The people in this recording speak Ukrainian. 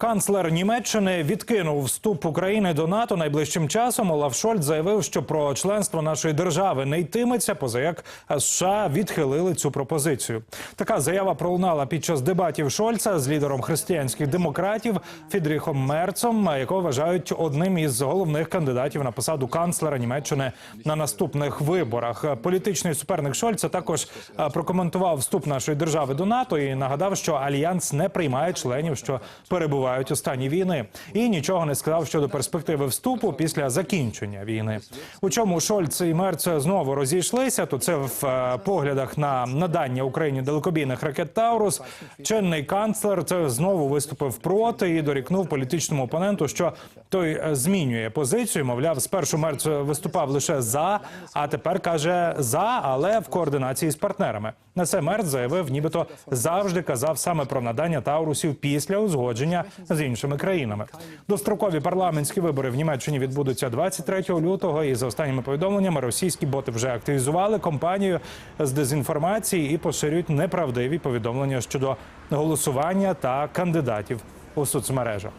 Канцлер Німеччини відкинув вступ України до НАТО найближчим часом. Олаф Шольц заявив, що про членство нашої держави не йтиметься, поза як США відхилили цю пропозицію. Така заява пролунала під час дебатів Шольца з лідером християнських демократів Фідріхом Мерцом, якого вважають одним із головних кандидатів на посаду канцлера Німеччини на наступних виборах. Політичний суперник Шольца також е, прокоментував вступ нашої держави до НАТО і нагадав, що альянс не приймає членів, що перебувають у стані війни, і нічого не сказав щодо перспективи вступу після закінчення війни. У чому Шольц і Мерц знову розійшлися, то це в е, поглядах на надання Україні далекобійних ракет Таурус. Чинний канцлер це знову виступив проти і дорікнув політичному опоненту, що той е, змінює позицію. Мовляв, спершу Мерц виступав лише за, а тепер каже за, але в координації з партнерами. На це Мерц заявив, нібито завжди казав саме про надання Таурусів після узгодження з іншими країнами. Дострокові парламентські вибори в Німеччині відбудуться 23 лютого. І за останніми повідомленнями російські боти вже активізували компанію з дезінформації і поширюють неправдиві повідомлення щодо голосування та кандидатів у соцмережах.